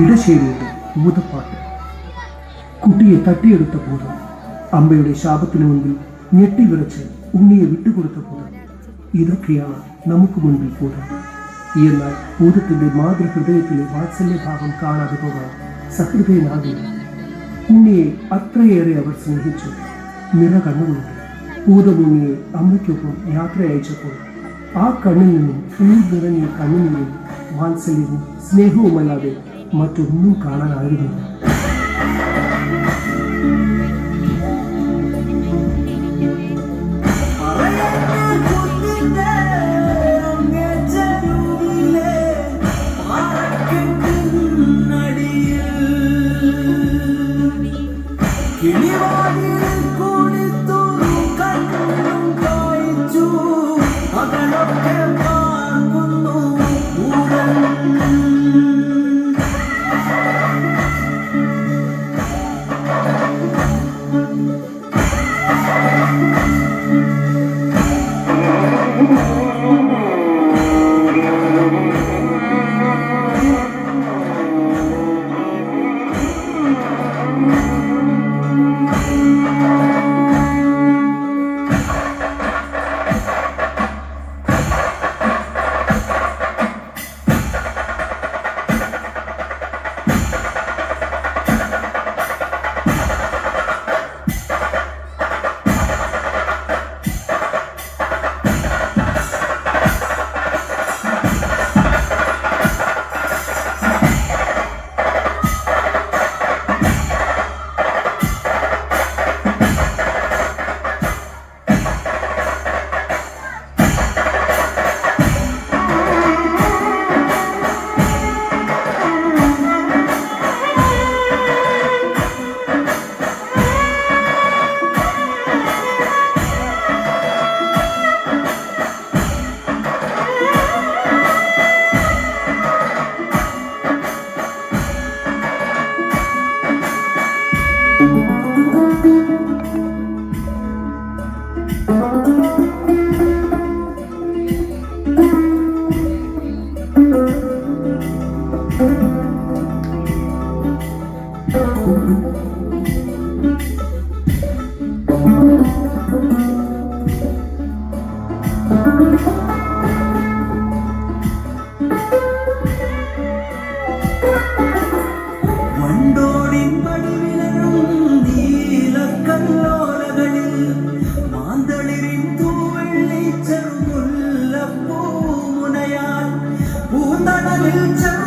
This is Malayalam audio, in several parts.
ഇടശ്ശേരിയുടെ ഭൂതപ്പാട്ട് കുട്ടിയെ തട്ടിയെടുത്ത ഭൂതം അമ്മയുടെ ശാപത്തിനു മുൻപിൽ ഞെട്ടിവിറച്ച് ഉണ്ണിയെ വിട്ടുകൊടുത്ത ഭൂതം ഇതൊക്കെയാണ് നമുക്ക് മുൻപിൽ ഭൂതം എന്നാൽ ഭൂതത്തിന്റെ മാതൃഹൃദയത്തിലെ വാത്സല്യഭാവം കാണാതെ പോകാൻ സഹൃദയനാകില്ല ഉണ്ണിയെ അത്രയേറെ അവർ സ്നേഹിച്ചു. നിറ കണ്ണുകൊണ്ട് ഭൂതഭൂമിയെ അമ്മയ്ക്കൊപ്പം യാത്ര അയച്ചപ്പോൾ ആ കണ്ണിൽ നിന്നും ഊർ നിറഞ്ഞ കണ്ണുനീരും വാത്സല്യവും സ്നേഹവുമല്ലാതെ ಮറ്റೊಂದು ಕಾರಣವಾಗಿದೆ Música you.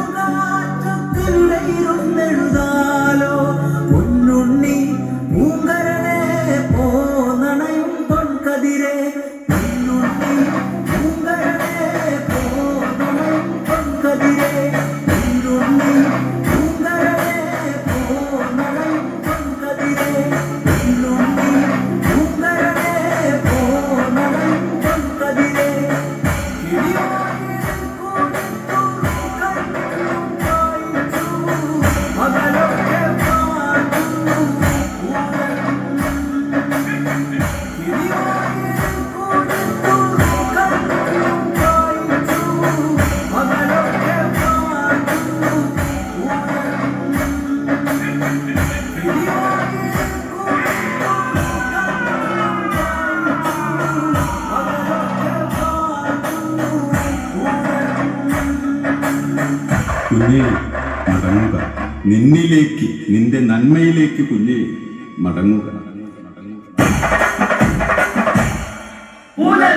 കുഞ്ഞേ മടങ്ങുക. നിന്നിലേക്ക് നിന്റെ നന്മയിലേക്ക് കുഞ്ഞെ മടങ്ങുക. പൂനെ